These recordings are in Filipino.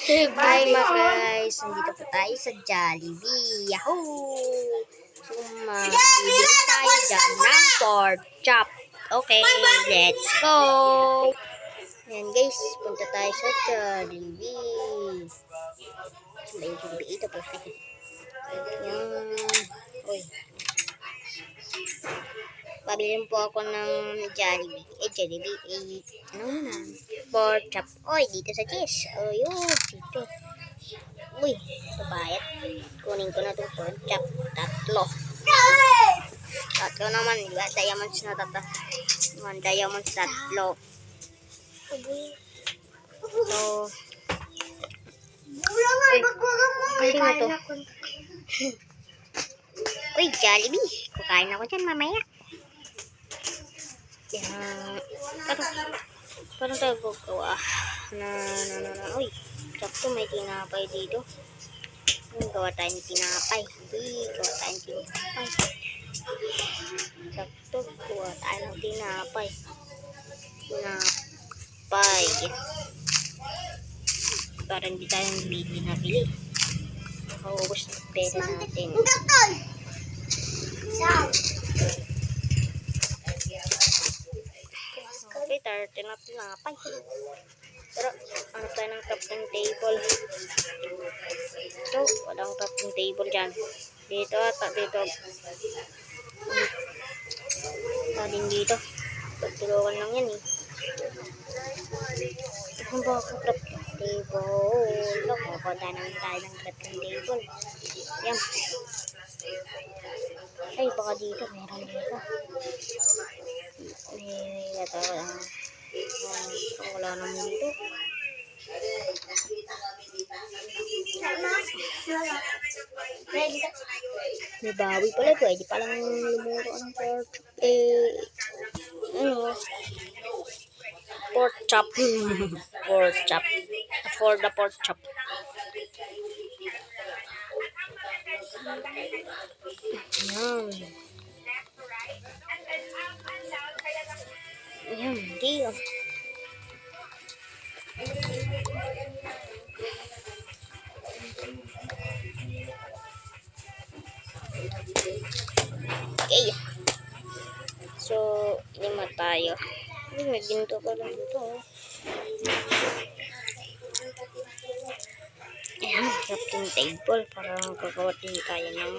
Hi mga guys, nandito po tayo sa Jollibee. Yahoo! So, magbibili tayo dyan ng pork chop. Okay, let's go! Ayan guys, punta tayo sa Jollibee. So, may Jollibee ito po. Ayan. Uy. Pabilin po ako ng Jollibee. Eh, Jollibee. Eh, ano na? Pork chop. Oy, dito sa cheese. Oh. Dito. Uy, babayad. Kunin ko na itong pork chop. Tatlo. Tatlo naman, di ba? Diamonds na tatlo. Naman, diamonds tatlo. So, Uy, na to. Uy, Jollibee. Kukain ako dyan mamaya. Yan. Parang, Parang tayo gagawa. Na, na, na, na. Uy, sakto may tinapay dito. Gawa tayong tinapay. Uy, gawa tayong tinapay. Sakto, gawa tayo ng tinapay. Tinapay. Para hindi tayong bili na bili. Nakaubos ng pera natin. Ang Sound. 30 na tinapay. Pero, ano tayo ng crafting table? Oh, ito, walang crafting table dyan. Dito at dito. Hmm. Wala hmm. din dito. Pagtulungan lang yan eh. Ano ba ako crafting table? Kukuda naman tayo ng crafting table. Yan. Ay, baka dito. Meron dito. May, ito, uh, ah, wala naman dito. May bawi pala, pwede palang lumuro ng pork. Eh, ano, pork chop. pork chop. For the pork chop. Yan. Yan, deal. Okay. So, lima tayo. Ay, may ginto pa lang dito. Ayan, crafting table para gagawa din tayo ng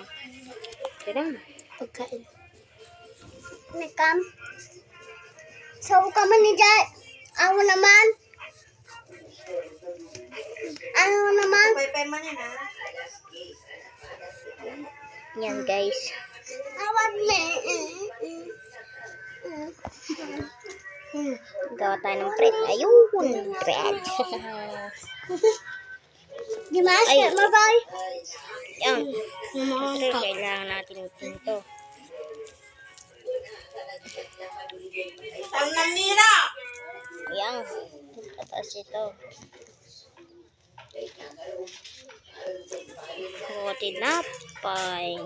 Kaya Pagkain. Nakam. Sa ka man ni Jai. Ako naman. Ano naman? Yan guys. Me. Hmm, gawa tayo ng bread. Ayun, bread. Dimas, Ay. mo ba? Yan. Siyempre, kailangan natin ito. Ang nanira! Yan. Tapos ito. Mga tinapay.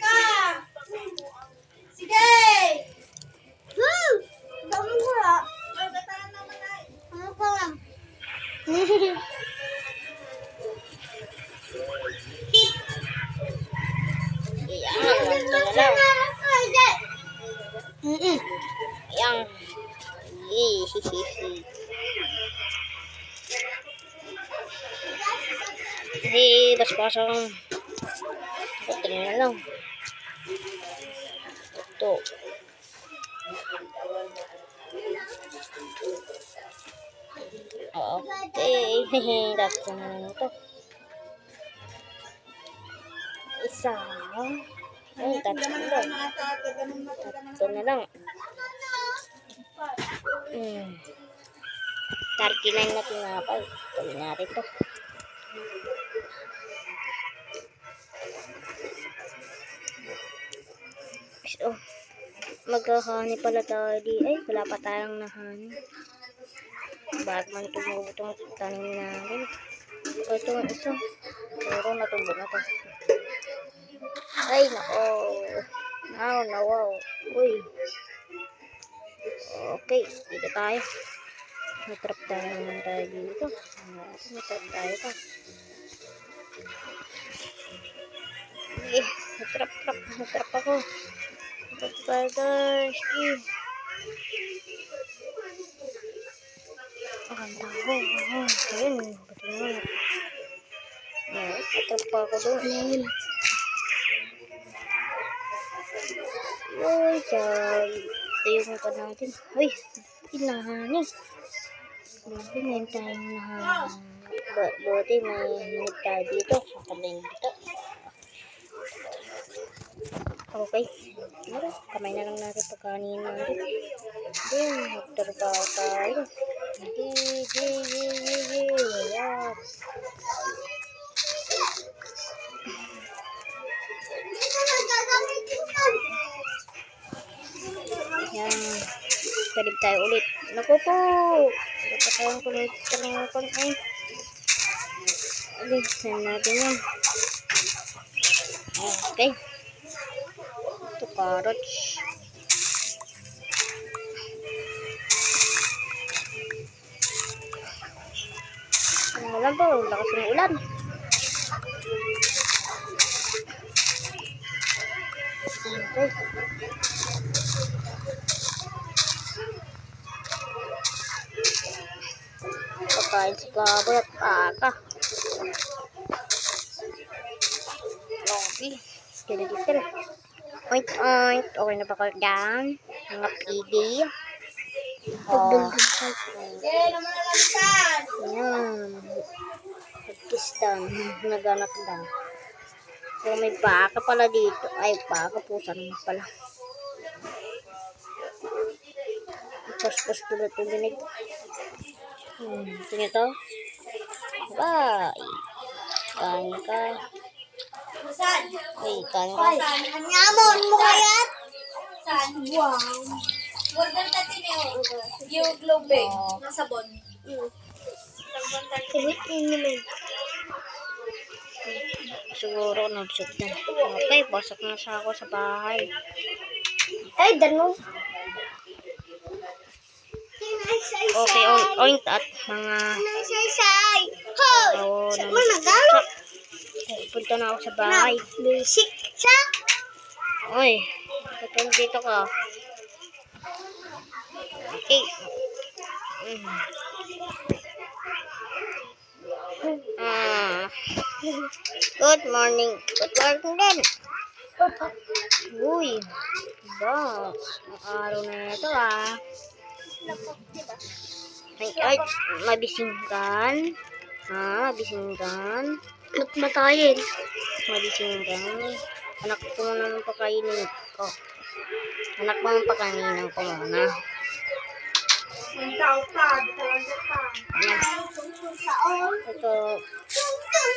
Ka! Sige! Hmm. Dami ko ah. Ano pa lang? Baspasang. Ito na lang. Ito. Okay. Tapos na lang ito. Isa. Ay, tatlo. Tatlo na lang. Hmm. 39 na tinapay. Tuloy natin to. Maghahani pala tayo di. Ay, wala pa tayong nahani. Bakit man tumubo itong tanim namin? Ito ang isa. Pero natubo na to. Ay, nako. Now, na wow. Uy. Okay, dito tayo. Natrap tayo naman tayo dito. Natrap tayo pa. Eh, natrap, trap, natrap ako. Tayo. Ang tao. Oh, ayun. Ba't naman? Eh, natrap pa ako doon. Ayun. Uy. Ito yung pa natin. Uy, pinahani. Buti may tayong na... Bu- Buti may hinig tayo dito. Sa kamay dito. Okay. Ano? Kamay na lang natin pagkanin natin. Then, magtrabaho tayo. Di, di, di, di, di. Yes. Yan. Talib tayo ulit. Naku po. Napatayan ko ulit. Talaga ko ay. Alisan natin yan. Okay. Ito carrots. Ano lang po, lakas ng ulan. Okay. Pagkain si Gaboy at Paka. Lobby. Skeleton. Oink, oink. Okay na ba kayo dyan? Mga pigi. Oh. Ayan. Nagkiss down. Naganak down. So, may baka pala dito. Ay, baka pusa naman pala. Pus-pus tulad yung dinig. Hmm, tingnan to. Bye. Kain ka. Saan? Ay, kain ka. Saan? Anyamon mo kaya? Saan? Wow. Gordon tati niyo. Yung globe eh. Oh. Nasabon. Kahit naman. Siguro nag-shoot na. Okay, pasok na siya ako sa bahay. Ay, dano. Okay, oink, at mga Say-say. Hoy! Oo, Sa nang- mo nagalo? Punta na ako sa bahay. Basic sa. Oy, ba't dito ka? Okay. Mm. Ah. Good morning. Good morning din. Uy. Boss. Ang araw na ito ah. Ay, ay, mabisinggan. Ha, mabisinggan. Ba't matayin? Mabisinggan. Anak ko naman pakainin ko. Anak mo naman pakainin ko muna. Ito,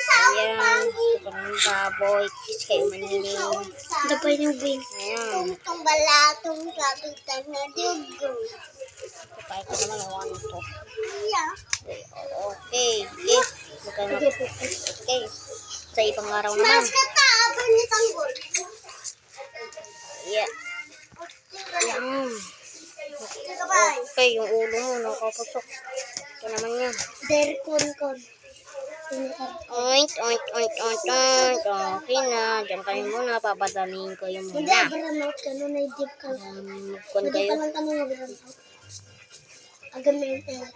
ayan. Ito ng baboy. Kiss kayo maniling. Dabay ng wing. Ayan. Tungtong balatong kapitan na dugo. Kapay ko naman ang one to. Okay. Okay. Okay. Sa ibang araw naman. Mas kataabang ni Tanggol. Yeah. Ayan. Kabay. Okay, yung ulo mo nakapusok. Ito naman yan. Der kon kon. Oink, oink, oink, oink, oink. Okay na. Diyan kayo muna. Papadalhin ko yung Hindi, muna. burnout ka nun deep ka. Um, Magkon Hindi kayo. pa lang kami nga Agad na yung pera.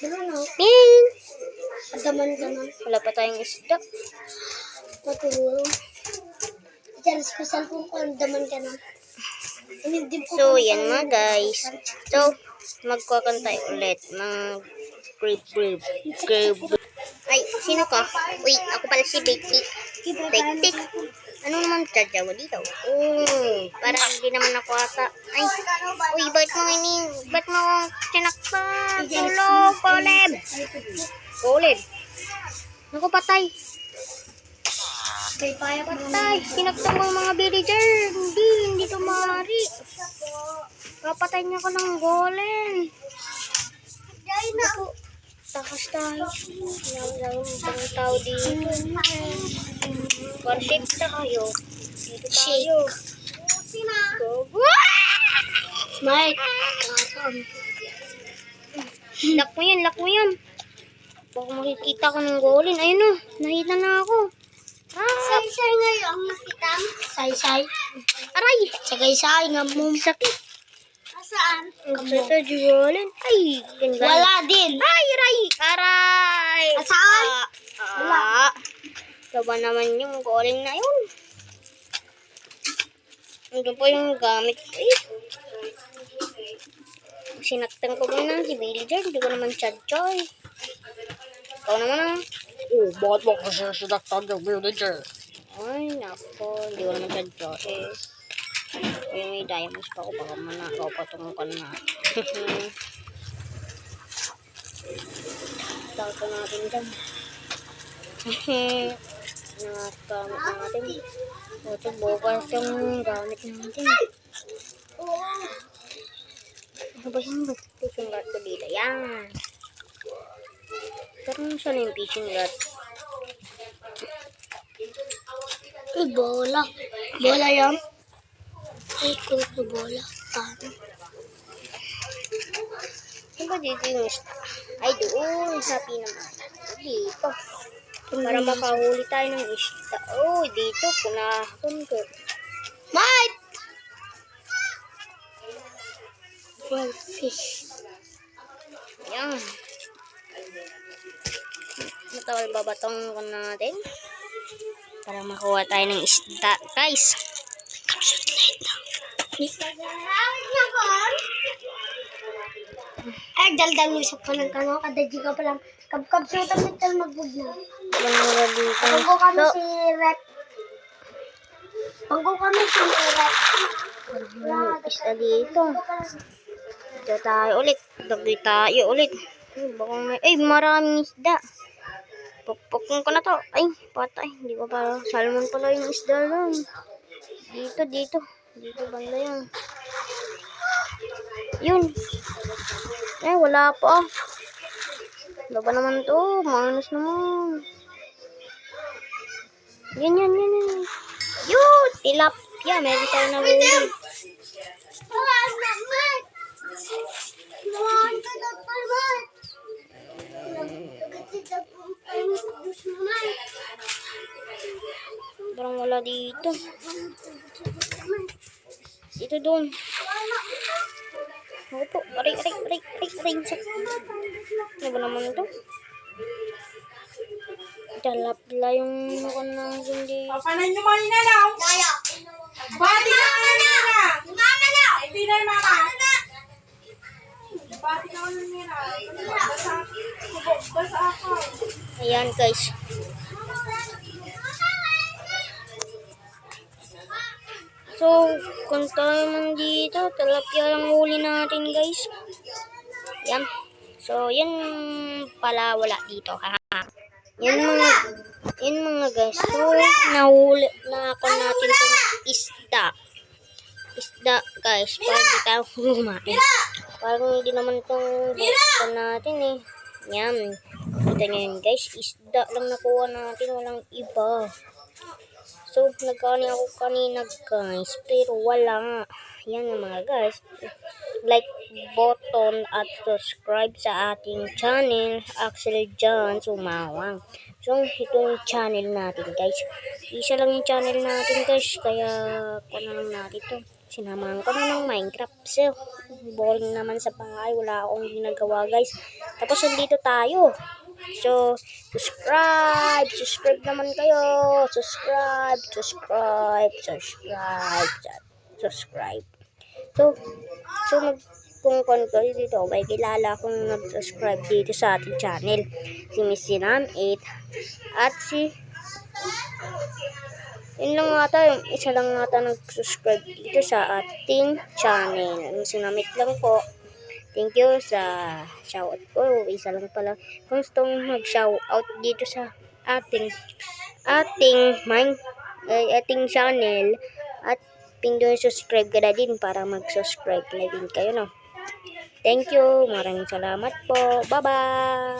Burnout. Ping! Agaman ka nun. Wala pa tayong isda. Matulong. Diyan, special kung andaman ka nun. Hindi po So, yan mga guys. So, magkukan tayo ulit. Mag grape grape grape. Ay, sino ka? Uy, ako pala si Becky. Becky. Ano naman tadyawa dito? Oh, parang hindi naman ako ata. Ay, uy, ba't mo ini, ba't mo akong sinaktan? Tulog, Coleb. Coleb. Naku, patay. Patay. Sinaktan mo mga villager. Hindi, hindi to maaari. Papatay niya ko ng golem. Dahil na ako. Takas tayo. Wala lang tao dito. Worship tayo. Dito tayo. Go. Mike. Katon. Lock mo yan, lock mo yan. Baka makikita ko ng golin. Ayun o, nakita na ako. Say-say ngayon ang nakita. Say-say. aray! Sagay-say nga mo. Sakit. Saan? Ito, golin. Ay, ganda. Wala din. Ay, aray! Aray! Saan? Ah, ah. Diba naman yung golin na yun? Ando po yung gamit ko eh. Sinaktan ko muna si Villager. Hindi ko naman chad-choy. Ikaw naman ah. Oh, bakit mo kasi sinaktan yung villager? Ay, nako. Hindi ko naman chad-choy. Ay, may diamonds pa ako. Baka manakaw pa itong na. Tato natin dyan. Nakakamit natin. Ito, bukas yung gamit natin. Ano ba yung fishing rod ko dito? Yan. Pero saan yung fishing rod? Bola. Bola yan. Ay, kulit na bola. Paano? Saan ba dito yung isda? Ay, doon. Happy naman. Dito. Para makahuli tayo ng isda. Oh, dito. Kunahon ko. Mike! Well, fish. Yan. Matawal ba ba itong kan natin? Para makuha tayo ng isda. Guys. Ay, daldal mo sa panang kano. Kadaji ka pa lang. Kabkab siya tamit tal magbud na. Panggo kami si Rep. Panggo kami si walang isda dito. Dito tayo ulit. Dagdi tayo ulit. Baka may... Ay, maraming isda. Pukpukin ko na to. Ay, patay. Hindi ko pa... Salmon pala yung isda lang. Dito, dito. Dito banda yan. Yun. Eh, wala pa. Wala pa naman to. Manus naman. Yan, yan, yan, yan. Yun! Tilapia. Meron tayo na Mike! Parang wala dito. Dito doon. Ako po. Aray, aray, aray, aray, aray. Ano ba naman ito? Dalapla yung mukha ng hindi. Papanan nyo mali na lang. Bati ka na na. Mama na. Hindi na mama. Bati ka na nila. Basa. Basa ako. Ayan guys. So, kung tayo man dito, talapya lang huli natin guys. Yan. So, yan pala wala dito. Haha. Yan mga, yan mga guys. So, nahuli na ako natin itong isda. Isda guys. Para di tayo kumain. Parang hindi naman itong buksan natin eh. Yan. Kita nyo yun guys. Isda lang nakuha natin. Walang iba. So, nagkani ako kanina guys. Pero wala. Yan yung mga guys. Like button at subscribe sa ating channel. Axel John Sumawang. So, ito yung channel natin guys. Isa lang yung channel natin guys. Kaya, kung na lang natin to. Sinamahan ko na ng Minecraft. So, boring naman sa bahay. Wala akong ginagawa guys. Tapos, nandito tayo. So, subscribe, subscribe naman kayo. Subscribe, subscribe, subscribe, subscribe. So, so mag kung kon ko dito, may kilala akong nag-subscribe dito sa ating channel. Si Miss Sinam 8 at si yun lang ata, yung isa lang ata nag-subscribe dito sa ating channel. Sinamit lang po. Thank you sa shoutout ko. Isa lang pala. Kung gustong mag-shoutout dito sa ating ating mind eh, ating channel at pindon subscribe ka din para mag-subscribe na din kayo no. Thank you. Maraming salamat po. Bye-bye.